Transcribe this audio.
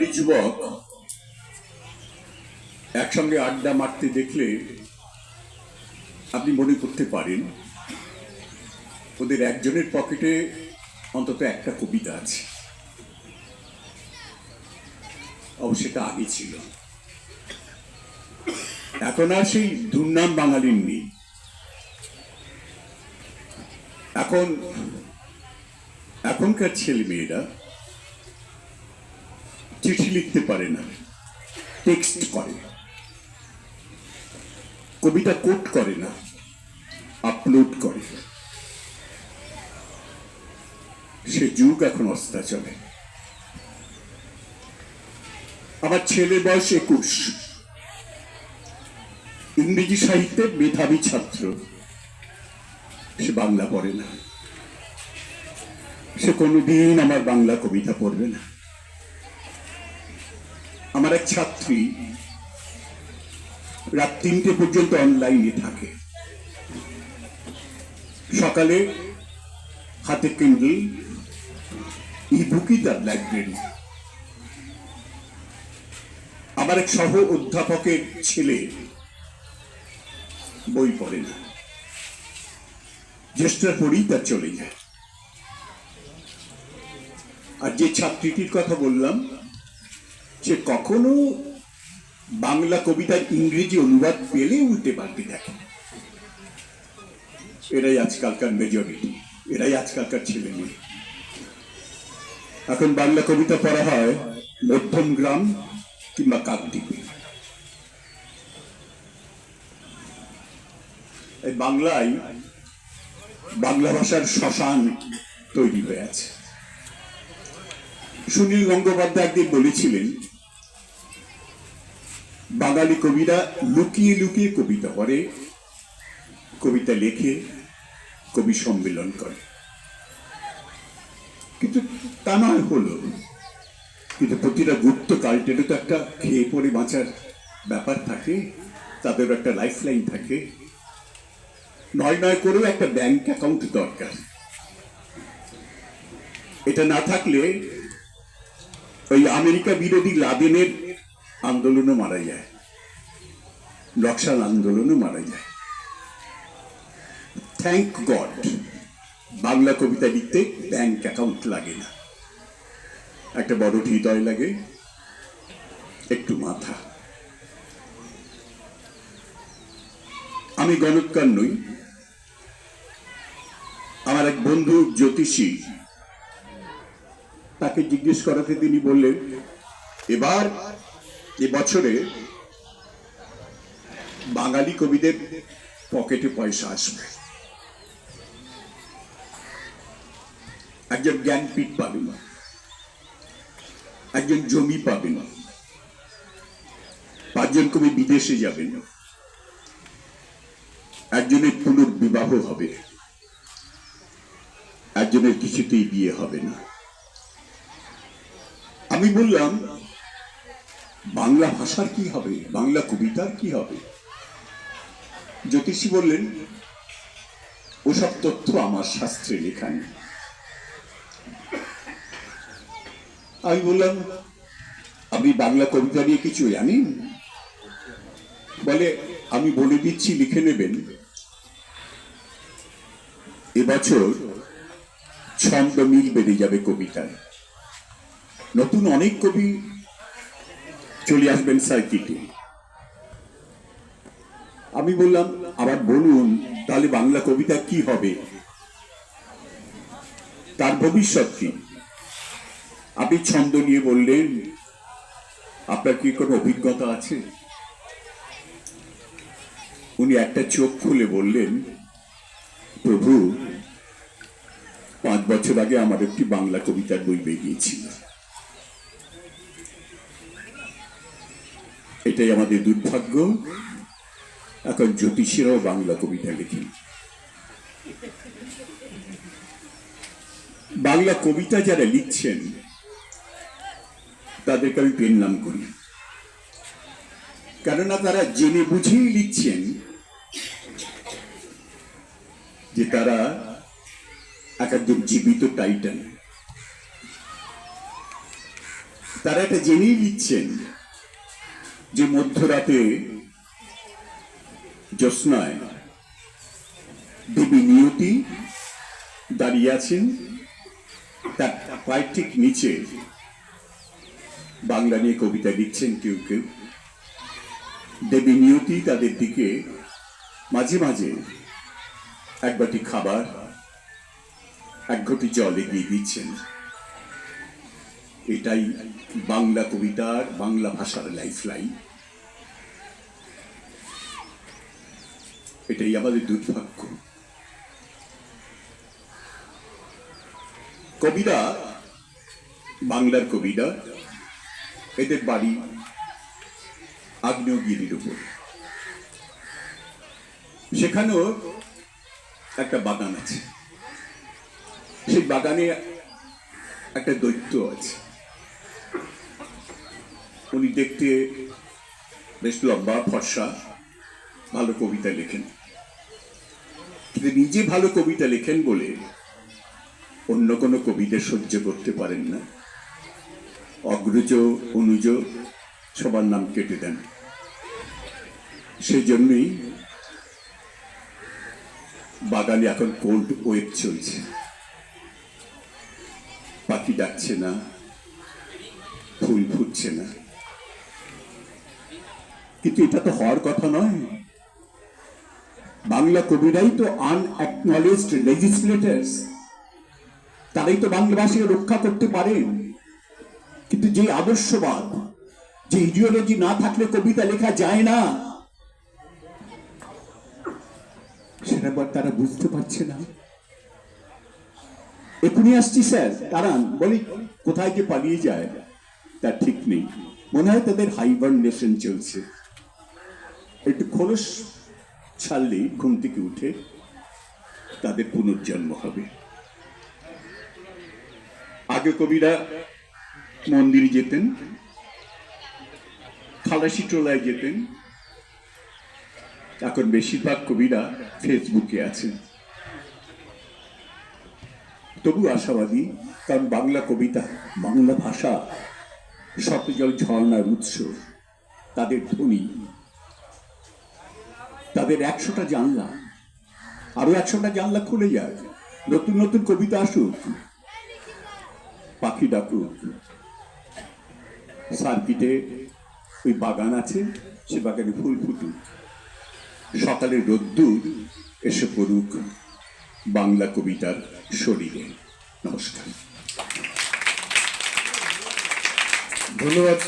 যুবক একসঙ্গে আড্ডা মারতে দেখলে আপনি মনে করতে পারেন ওদের একজনের পকেটে অন্তত একটা কবিতা আছে। অবশ্য সেটা আগে ছিল। এখন আর সেই দুর্নাম বাঙালির নেই। এখন এখনকার ছেলে মেয়েরা চিঠি লিখতে পারে না টেক্সট করে কবিতা কোট করে না আপলোড করে সে যুগ এখন অস্তা চলে আমার ছেলে বয়স একুশ। ইংরেজি সাহিত্যের মেধাবী ছাত্র। সে বাংলা পড়ে না। সে কোনোদিন আমার বাংলা কবিতা পড়বে না। আমার এক ছাত্রী রাত তিনটে পর্যন্ত অনলাইনে থাকে। সকালে হাতে কিন্ডল ই বুকই তার লাইব্রেরি আমার এক সহ অধ্যাপকের ছেলে বই পড়ে না। জ্যেষ্ঠরা পড়েই তার চলে যায়। আর যে ছাত্রীটির কথা বললাম সে কখনো বাংলা কবিতার ইংরেজি অনুবাদ পেলে উল্টে পাল্টে দেখে। এরাই আজকালকার মেজরিটি এরাই আজকালকার ছেলে মেয়ে এখন বাংলা কবিতা পড়া হয় মধ্যম গ্রাম কিংবা কাকদ্বীপে। এই বাংলায় বাংলা ভাষার শ্মশান তৈরি হয়ে আছে। সুনীল গঙ্গোপাধ্যায় একদিন বলেছিলেন বাঙালি কবিরা লুকিয়ে লুকিয়ে কবিতা পড়ে, কবিতা লেখে, কবি সম্মেলন করে। কিন্তু তা নয় হলো, কিন্তু প্রতিটা গুপ্ত কাল্টেরও তো একটা খেয়ে পড়ে বাঁচার ব্যাপার থাকে, তাদেরও একটা লাইফ লাইন থাকে। নয় নয় করেও একটা ব্যাংক অ্যাকাউন্ট দরকার। এটা না থাকলে ওই আমেরিকা বিরোধী লাদেনের আন্দোলনও মারা যায়। নকশাল আন্দোলনও মারা যায়। থ্যাংক গড বাংলা কবিতা লিখতে ব্যাংক অ্যাকাউন্ট লাগে না। একটা বড় হৃদয় লাগে, একটু মাথা। আমি গণৎকার নই। আমার এক বন্ধু জ্যোতিষী, তাকে জিজ্ঞেস করাতে তিনি বললেন, এবার এ বছরে বাঙালি কবিদের পকেটে পয়সা আসবে। একজন জ্ঞানপীঠ পাবে না। একজন জমি পাবে না। পাঁচজন কবি বিদেশে যাবেন একজনের পুনর্বিবাহ হবে। একজনের কিছুতেই বিয়ে হবে না। আমি বললাম বাংলা ভাষার কি হবে? বাংলা কবিতার কি হবে? জ্যোতিষী বললেন, ওসব তথ্য আমার শাস্ত্রে লেখা নেই। আমি বললাম, আপনি বাংলা কবিতা নিয়ে কিছু জানেন? বলে, আমি বলে দিচ্ছি, লিখে নেবেন। এবছর ছন্দ মিল বেড়ে যাবে কবিতায়। নতুন অনেক কবি চলে আসবেন সার্কিটে। আমি বললাম, আবার বলুন, তাহলে বাংলা কবিতা কি হবে? তার ভবিষ্যৎ কি? আপনি ছন্দ নিয়ে বললেন, আপনার কি কোনো অভিজ্ঞতা আছে? উনি একটা চোখ খুলে বললেন, প্রভু, পাঁচ বছর আগে আমার একটি বাংলা কবিতার বই বেরিয়েছিল। এটাই আমাদের দুর্ভাগ্য। এখন জ্যোতিষীরাও বাংলা কবিতা লিখি বাংলা কবিতা যারা লিখছেন, তাদেরকে আমি পেন নাম করি। কেননা তারা জেনে বুঝেই লিখছেন যে তারা এক একজন জীবিত টাইটান। তারা এটা জেনেই নিচ্ছেন যে মধ্যরাতে জ্যোৎস্নায় দেবী নিয়তি দাঁড়িয়ে আছেন, তার পায়ের ঠিক নিচে বাংলা নিয়ে কবিতা লিখছেন কেউ কেউ। দেবী নিয়তি তাদের দিকে মাঝে মাঝে এক বাটি খাবার, এক ঘটি জল এগিয়ে দিচ্ছেন। এটাই বাংলা কবিতার বাংলা ভাষার লাইফ লাইন এটাই আমাদের দুর্ভাগ্য। কবিরা বাংলার কবিরা, এদের বাড়ি আগ্নেয়গিরির উপর। সেখানেও একটা বাগান আছে। সেই বাগানে একটা দৈত্য আছে। উনি দেখতে বেশ লম্বা, ফর্সা, ভালো কবিতা লেখেন। কিন্তু নিজে ভালো কবিতা লেখেন বলে অন্য কোনো কবিদের সহ্য করতে পারেন না। অগ্রজ, অনুজ, সবার নাম কেটে দেন। সেজন্যই বাগানে এখন কোল্ড ওয়েভ চলছে। পাখি ডাকছে না, ফুল ফুটছে না। কিন্তু এটা তো হওয়ার কথা নয়। বাংলা কবিরাই তো আনঅ্যাকনলেজড লেজিসলেটার্স তারাই তো বাংলা ভাষাকে রক্ষা করতে পারেন কিন্তু যে আদর্শবাদ, যে ইডিওলজি না থাকলে কবিতা লেখা যায় না, সেটা আবার তারা বুঝতে পারছে না। এখনই আসছি স্যার, দাঁড়ান, বলি কোথায় যে পালিয়ে যায়, তার ঠিক নেই। মনে হয় তাদের হাইবারনেশন চলছে। একটু খোলস ছাড়লেই ঘুম থেকে উঠে তাদের পুনর্জন্ম হবে। আগে কবিরা মন্দিরে যেতেন, খালাসি টোলায় যেতেন, এখন বেশিরভাগ কবিরা ফেসবুকে আছেন। তবু আশাবাদী, কারণ বাংলা কবিতা, বাংলা ভাষা শতজল ঝর্ণার উৎস, তাদের ধ্বনি তাদের একশোটা জানলা। আরও একশোটা জানলা খুলে যাক নতুন নতুন কবিতা আসুক। পাখি ডাকুক। সার্কিটে ওই বাগান আছে, সে বাগানে ফুল ফুটুক। সকালে রোদ্দুর এসে পড়ুক বাংলা কবিতার শরীরে। নমস্কার। ধন্যবাদ।